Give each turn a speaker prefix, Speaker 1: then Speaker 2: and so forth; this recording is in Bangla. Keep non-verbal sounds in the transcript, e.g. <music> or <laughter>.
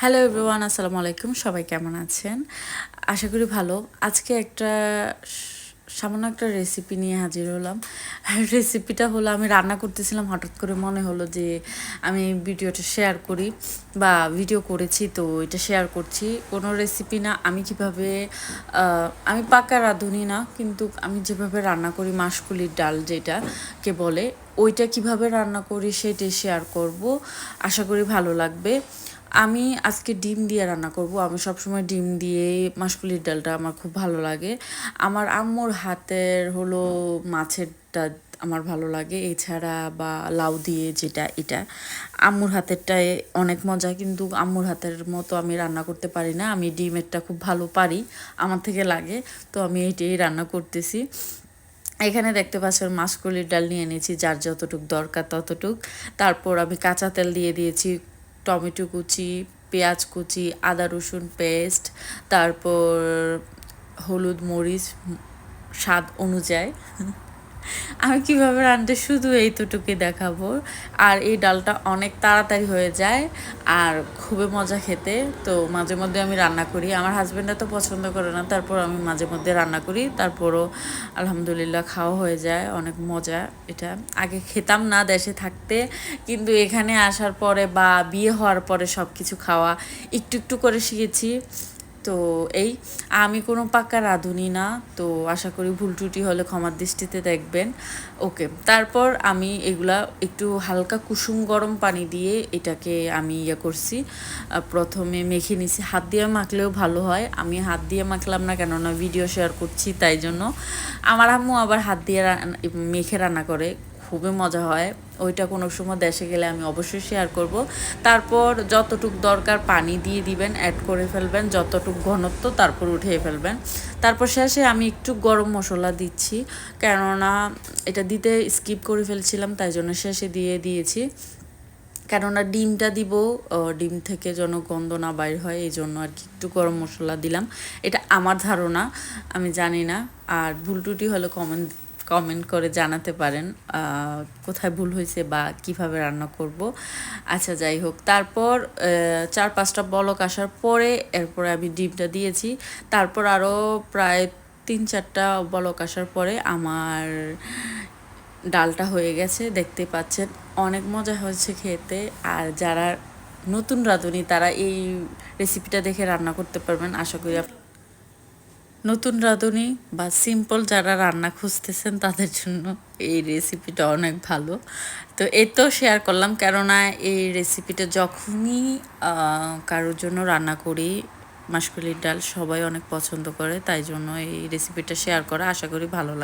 Speaker 1: হ্যালো এভরিওয়ান আসসালামু আলাইকুম। সবাই কেমন আছেন? আশা করি ভালো। আজকে একটা সামান্য একটা রেসিপি নিয়ে হাজির হলাম। <laughs> রেসিপিটা হলো, আমি রান্না করতেছিলাম, হঠাৎ করে মনে হলো যে আমি ভিডিওটা শেয়ার করি বা ভিডিও করেছি, তো এটা শেয়ার করছি। কোনো রেসিপি না, আমি কীভাবে আমি পাকা রাঁধুনি না, কিন্তু আমি যেভাবে রান্না করি, মাসকুলির ডাল যেটা কে বলে, ওইটা কীভাবে রান্না করি, সেটাই শেয়ার করব। আশা করি ভালো লাগবে। আমি আজকে ডিম দিয়ে রান্না করব। আমি সবসময় ডিম দিয়ে মাসকুলির ডালটা আমার খুব ভালো লাগে। আমার আম্মুর হাতের হলো মাছেরটা আমার ভালো লাগে, এছাড়া বা লাউ দিয়ে যেটা এটা। আম্মুর হাতেরটায় অনেক মজা, কিন্তু আম্মুর হাতের মতো আমি রান্না করতে পারি না। আমি ডিমেরটা খুব ভালো পারি, আমার থেকে লাগে, তো আমি এইটাই রান্না করতেছি। এখানে দেখতে পাচ্ছেন মাসকলির ডাল নিয়ে নিয়েছি যার যতটুক দরকার ততটুক। তারপর আমি কাঁচা তেল দিয়ে দিয়েছি টমেটো কুচি পেঁয়াজ কুচি আদা রসুন পেস্ট তারপর হলুদ মরিচ স্বাদ অনুযায়ী। আমি কীভাবে রাঁধতে শুধু এই এইটুকুই দেখাবো। আর এই ডালটা অনেক তাড়াতাড়ি হয়ে যায় আর খুবই মজা খেতে। তো মাঝে মধ্যে আমি রান্না করি। আমার হাজব্যান্ডরা তো পছন্দ করে না, তারপর আমি মাঝে মধ্যে রান্না করি। তারপরও আলহামদুলিল্লাহ খাওয়া হয়ে যায়, অনেক মজা এটা। আগে খেতাম না দেশে থাকতে, কিন্তু এখানে আসার পরে বা বিয়ে হওয়ার পরে সব কিছু খাওয়া একটু একটু করে শিখেছি। তো এই, আমি কোনো পাক্কা রাঁধুনি না, তো আশা করি ভুল ত্রুটি হলে ক্ষমার দৃষ্টিতে দেখবেন। ওকে, তারপর আমি এগুলা একটু হালকা কুসুম গরম পানি দিয়ে এটাকে আমি ইয়ে করছি। প্রথমে মেখে নিছি। হাত দিয়ে মাখলেও ভালো হয়। আমি হাত দিয়ে মাখলাম না কেননা ভিডিও শেয়ার করছি, তাই জন্য। আমার আম্মু আবার হাত দিয়ে মেখে রান্না করে। খুবই মজা হয়। ওইটা কোনো সময় দেশে গেলে আমি অবশ্যই শেয়ার করব। তারপর যতটুক দরকার পানি দিয়ে দিবেন অ্যাড করে ফেলবেন, যতটুক ঘনত্ব তারপর উঠিয়ে ফেলবেন। তারপর শেষে আমি একটু গরম মশলা দিচ্ছি, কেননা এটা দিতে স্কিপ করে ফেলছিলাম, তাই জন্য শেষে দিয়ে দিয়েছি। কেননা ডিমটা দিব ডিম থেকে যেন গন্ধ না বাইর হয়, এই জন্য আর কি একটু গরম মশলা দিলাম। এটা আমার ধারণা, আমি জানি না। আর ভুল টুটি হলে কমেন্ট কমেন্ট করে জানাতে পারেন কোথায় ভুল হয়েছে বা কীভাবে রান্না করব। আচ্ছা যাই হোক, তারপর চার পাঁচটা বলক আসার পরে এরপরে আমি ডিমটা দিয়েছি। তারপর আরও প্রায় তিন চারটা বলক আসার পরে আমার ডালটা হয়ে গেছে, দেখতে পাচ্ছেন অনেক মজা হয়েছে খেতে। আর যারা নতুন রাঁধুনি, তারা এই রেসিপিটা দেখে রান্না করতে পারবেন, আশা করি নতুন রাঁধুনি বা সিম্পল যারা রান্না খুঁজতেছেন তাদের জন্য এই রেসিপিটা অনেক ভালো। তো এ তো শেয়ার করলাম, কেননা এই রেসিপিটা যখনই কারোর জন্য রান্না করি, মাসকুলির ডাল সবাই অনেক পছন্দ করে, তাই জন্য এই রেসিপিটা শেয়ার করা আশা করি ভালো লাগে।